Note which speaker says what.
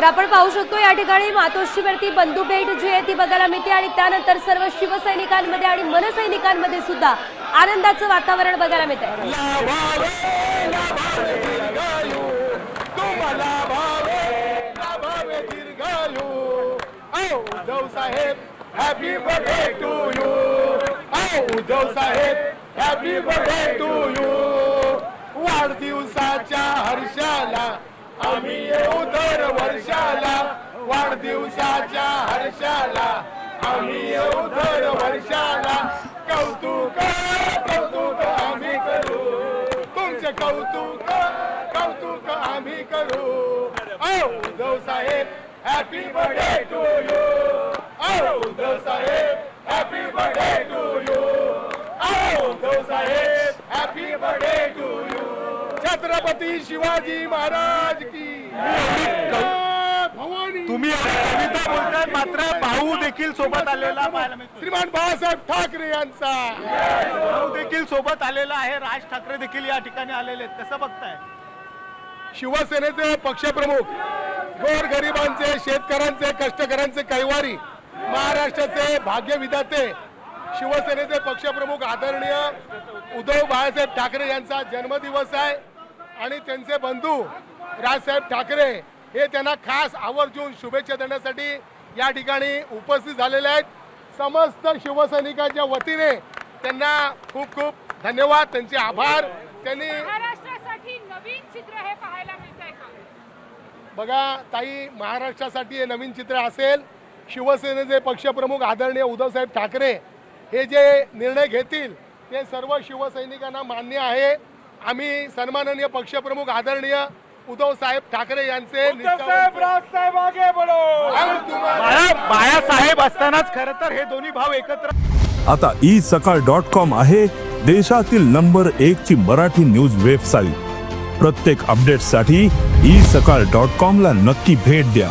Speaker 1: तर आपण पाहू शकतो या ठिकाणी मातोश्रीवरती बंधू भेट जी आहे ती बघायला मिळते आणि त्यानंतर सर्व शिवसैनिकांमध्ये आणि मनसैनिकांमध्ये सुद्धा आनंदाचं वातावरण बघायला मिळत आहे
Speaker 2: Uddhav Saheb happy birthday to you वाढदिवसाच्या हर्षाला आम्ही येऊ दर वाढदिवसाच्या हर्षाला. आम्ही येऊ दर वर्षाला. कौतुक कौतुक आम्ही करू. तुमचे कौतुक कौतुक आम्ही करू. औ Uddhav Saheb happy birthday to you औ Uddhav Saheb happy birthday to you औ Uddhav Saheb happy birthday to you Chhatrapati Shivaji Maharaj की
Speaker 3: बोलताय मात्र भाऊ देखील सोबत आलेला
Speaker 2: श्रीमान बाळासाहेब ठाकरे यांचा.
Speaker 3: भाऊ देखील सोबत आलेला आहे. राज ठाकरे देखील या ठिकाणी आलेले आहेत. कसं बघताय?
Speaker 2: शिवसेनेचे पक्षप्रमुख गोरगरिबांचे शेतकऱ्यांचे कष्टकऱ्यांचे कैवारी महाराष्ट्राचे भाग्य विधाते शिवसेनेचे पक्षप्रमुख आदरणीय उद्धव बाळासाहेब ठाकरे यांचा जन्मदिवस आहे. आणि त्यांचे बंधू राजसाहेब ठाकरे हे त्यांना खास आवर्जून शुभेच्छा देण्यासाठी या ठिकाणी उपस्थित झालेले आहेत. समस्त शिवसैनिकांच्या वतीने त्यांना खूप खूप धन्यवाद त्यांचे आभार. त्यांनी
Speaker 4: महाराष्ट्रासाठी नवीन चित्र हे पाहायला मिळतंय का?
Speaker 2: बघा ताई महाराष्ट्रासाठी हे नवीन चित्र असेल. शिवसेनेचे पक्षप्रमुख आदरणीय उद्धवसाहेब ठाकरे हे जे निर्णय घेतील ते सर्व शिवसैनिकांना मान्य आहे. आम्ही सन्माननीय पक्षप्रमुख आदरणीय उद्धव साहेब ठाकरे यांचे तुम्हाला-
Speaker 3: बाळा बाळासाहेब असतानाच खर तर हे दोन्ही भाव एकत्र
Speaker 5: आता ई सकाळ डॉट कॉम आहे देशातील नंबर एक ची मराठी न्यूज वेबसाईट प्रत्येक अपडेटसाठी ई सकाळ डॉट कॉम ला नक्की भेट द्या.